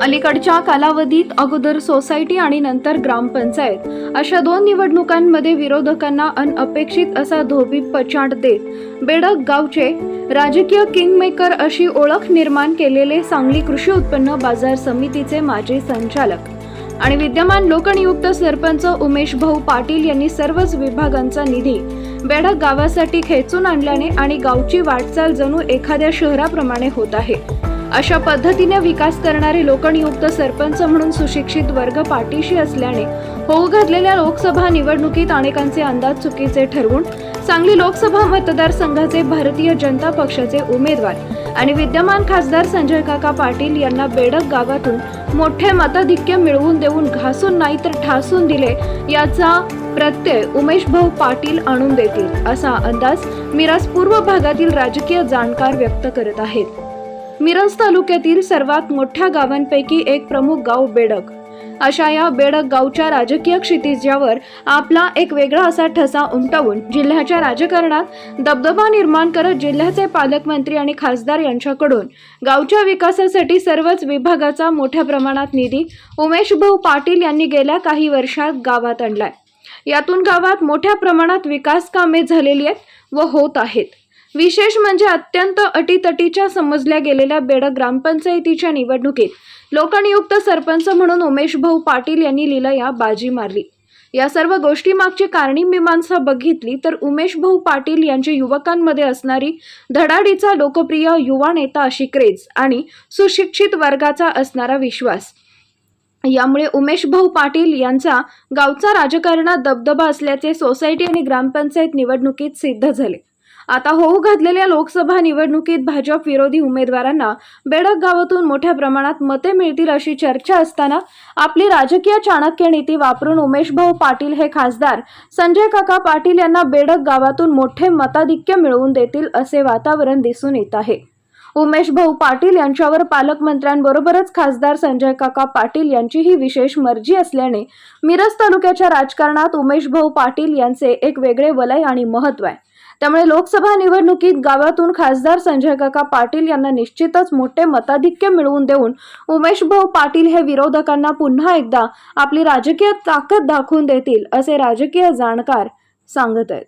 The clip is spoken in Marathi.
अलीकडच्या कालावधीत अगोदर सोसायटी आणि नंतर ग्रामपंचायत अशा दोन निवडणुकांमध्ये विरोधकांना अनअपेक्षित असा धोबी पचाट देत बेडक गावचे राजकीय किंगमेकर अशी ओळख निर्माण केलेले सांगली कृषी उत्पन्न बाजार समितीचे माजी संचालक आणि विद्यमान लोकनियुक्त सरपंच उमेश भाऊ पाटील यांनी सर्वच विभागांचा निधी बेडक गावासाठी खेचून आणल्याने आणि गावची वाटचाल जणू एखाद्या शहराप्रमाणे होत आहे. अशा पद्धतीने विकास करणारे लोकनियुक्त सरपंच म्हणून सुशिक्षित वर्ग पाठीशी असल्याने होऊ घातलेल्या लोकसभा निवडणुकीत अनेकांचे अंदाज चुकीचे ठरवून सांगली लोकसभा मतदारसंघाचे भारतीय जनता पक्षाचे उमेदवार आणि विद्यमान खासदार संजय काका पाटील यांना बेडक गावातून मोठे मताधिक्य मिळवून देऊन घासून नाही तर ठासून दिले याचा प्रत्यय उमेश भाऊ पाटील आणून देतील असा अंदाज मिराज पूर्व भागातील राजकीय जाणकार व्यक्त करत आहेत. मिरज तालुक्यातील सर्वात मोठ्या गावांपैकी एक प्रमुख गाव बेडक. अशा या बेडक गावच्या राजकीय क्षितिजावर आपला एक वेगळा असा ठसा उमटवून जिल्ह्याच्या राजकारणात दबदबा निर्माण करत जिल्ह्याचे पालकमंत्री आणि खासदार यांच्याकडून गावच्या विकासासाठी सर्वच विभागाचा मोठ्या प्रमाणात निधी उमेश भाऊ पाटील यांनी गेल्या काही वर्षात गावात आणलाय. यातून गावात मोठ्या प्रमाणात विकास कामे झालेली आहेत व होत आहेत. विशेष म्हणजे अत्यंत अटीतटीच्या समजल्या गेलेल्या बेड ग्रामपंचायतीच्या निवडणुकीत लोकनियुक्त सरपंच म्हणून उमेश भाऊ पाटील यांनी लिलया बाजी मारली. या सर्व गोष्टीमागची कारणी मीमांसा बघितली तर उमेश भाऊ पाटील यांची युवकांमध्ये असणारी धडाडीचा लोकप्रिय युवा नेता अशी क्रेज आणि सुशिक्षित वर्गाचा असणारा विश्वास. यामुळे उमेश भाऊ पाटील यांचा गावचा राजकारणात दबदबा असल्याचे सोसायटी आणि ग्रामपंचायत निवडणुकीत सिद्ध झाले. आता होऊ घातलेल्या लोकसभा निवडणुकीत भाजप विरोधी उमेदवारांना बेडक गावातून मोठ्या प्रमाणात मते मिळतील अशी चर्चा असताना आपली राजकीय चाणक्य नीती वापरून उमेशभाऊ पाटील हे खासदार संजय काका पाटील यांना बेडक गावातून मोठे मताधिक्य मिळवून देतील असे वातावरण दिसून येत आहे. उमेश भाऊ पाटील यांच्यावर पालकमंत्र्यांबरोबरच खासदार संजय काका पाटील यांचीही विशेष मर्जी असल्याने मिरज तालुक्याच्या राजकारणात उमेश भाऊ पाटील यांचे एक वेगळे वलय आणि महत्त्व आहे. त्यामुळे लोकसभा निवडणुकीत गावातून खासदार संजय काका पाटील यांना निश्चितच मोठे मताधिक्य मिळवून देऊन उमेश भाऊ पाटील हे विरोधकांना पुन्हा एकदा आपली राजकीय ताकद दाखवून देतील असे राजकीय जाणकार सांगत आहेत.